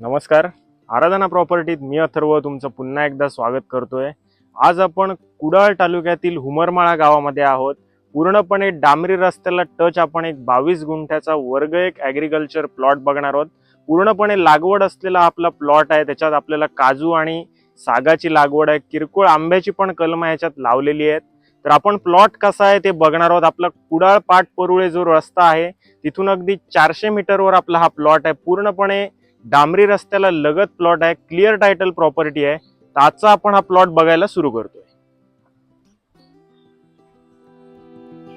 नमस्कार. आराधना प्रॉपर्टीत मी अथर्व तुमचं पुन्हा एकदा स्वागत करतोय. आज आपण कुडाळ तालुक्यातील हुमरमाळा गावामध्ये आहोत. पूर्णपणे डांबरी रस्त्याला टच आपण एक बावीस गुंठ्याचा वर्ग एक ॲग्रिकल्चर प्लॉट बघणार आहोत. पूर्णपणे लागवड असलेला आपला प्लॉट आहे. त्याच्यात आपल्याला काजू आणि सागाची लागवड आहे. किरकोळ आंब्याची पण कलम ह्याच्यात लावलेली आहेत. तर आपण प्लॉट कसा आहे ते बघणार आहोत. आपला कुडाळ पाट परुळे जो रस्ता आहे तिथून अगदी चारशे मीटरवर आपला हा प्लॉट आहे. पूर्णपणे डांबरी रस्त्याला लगत प्लॉट आहे क्लिअर टायटल प्रॉपर्टी आहे. तर आजचा आपण हा प्लॉट बघायला सुरू करतोय.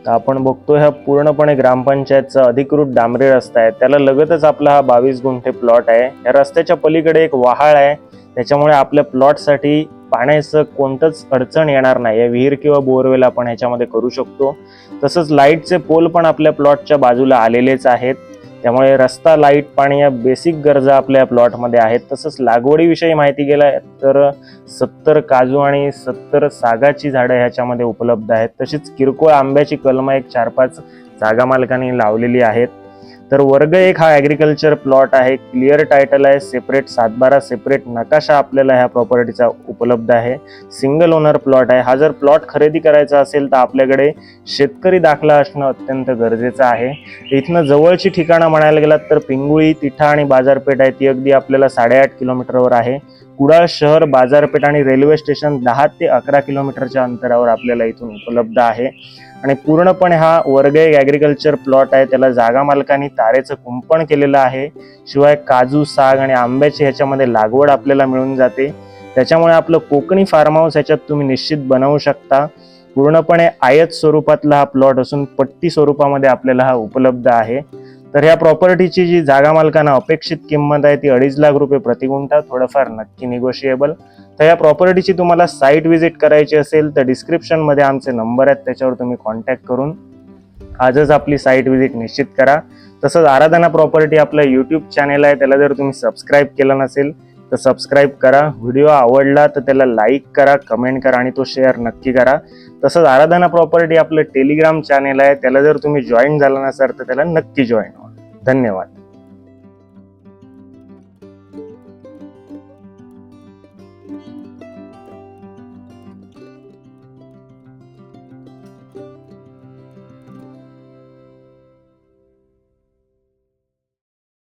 तर आपण बघतोय हा पूर्णपणे ग्रामपंचायतचा अधिकृत डांबरी रस्ता आहे. त्याला लगतच आपला हा बावीस गुंठे प्लॉट आहे. या रस्त्याच्या पलीकडे एक वहाळ आहे. त्याच्यामुळे आपल्या प्लॉटसाठी पाण्याचं कोणतंच अडचण येणार नाही. या विहीर किंवा बोरवेल आपण ह्याच्यामध्ये करू शकतो. तसंच लाईटचे पोल पण आपल्या प्लॉटच्या बाजूला आलेलेच आहेत. त्यामुळे रस्ता लाइट पाणी या बेसिक गरजा आपल्या प्लॉटमध्ये आहेत. तसंच लागवडीविषयी माहिती गेला तर सत्तर काजू आणि सत्तर सागाची झाडं ह्याच्यामध्ये उपलब्ध आहेत. तशीच किरकोळ आंब्याची कलमं एक चार पाच जागा मालकांनी लावलेली आहेत. तर वर्ग एक हा ॲग्रिकल्चर प्लॉट आहे. क्लिअर टायटल आहे. सेपरेट सातबारा सेपरेट नकाशा आपल्याला ह्या प्रॉपर्टीचा उपलब्ध आहे. सिंगल ओनर प्लॉट आहे. हा जर प्लॉट खरेदी करायचा असेल तर आपल्याकडे शेतकरी दाखला असणं अत्यंत गरजेचं आहे. इथनं जवळची ठिकाणं म्हणायला गेलात तर पिंगुळी तिठा आणि बाजारपेठ आहे. ती अगदी आपल्याला साडेआठ किलोमीटरवर आहे. कुडाळ शहर बाजारपेठ आणि रेल्वे स्टेशन दहा ते अकरा किलोमीटरच्या अंतरावर आपल्याला इथून उपलब्ध आहे. आणि पूर्णपणे हा वर्ग एक ॲग्रिकल्चर प्लॉट आहे. त्याला जागा मालकांनी तारेचं कुंपण केलेलं आहे. शिवाय काजू साग आणि आंब्याची ह्याच्यामध्ये लागवड आपल्याला मिळून जाते. त्याच्यामुळे आपलं कोकणी फार्म हाऊस ह्याच्यात तुम्ही निश्चित बनवू शकता. पूर्णपणे आयत स्वरूपातला हा प्लॉट असून पट्टी स्वरूपामध्ये आपल्याला हा उपलब्ध आहे. तर ह्या प्रॉपर्टीची जी जागा मालकांना अपेक्षित किंमत आहे ती अडीच लाख रुपये प्रति गुंठा थोडंफार नक्की निगोशिएबल तर या प्रॉपर्टीची तुम्हाला साईट व्हिजिट करायची असेल तर डिस्क्रिप्शनमध्ये आमचे नंबर आहेत त्याच्यावर तुम्ही कॉन्टॅक्ट करून आजच आपली साईट व्हिजिट निश्चित करा. तसंच आराधना प्रॉपर्टी आपलं यूट्यूब चॅनेल आहे त्याला जर तुम्ही सबस्क्राईब केलं नसेल तर सबस्क्राईब करा. व्हिडिओ आवडला तर त्याला लाईक करा कमेंट करा आणि तो शेअर नक्की करा. तसंच आराधना प्रॉपर्टी आपलं टेलिग्राम चॅनेल आहे त्याला जर तुम्ही जॉईन झाला नसाल तर त्याला नक्की जॉईन व्हा. धन्यवाद.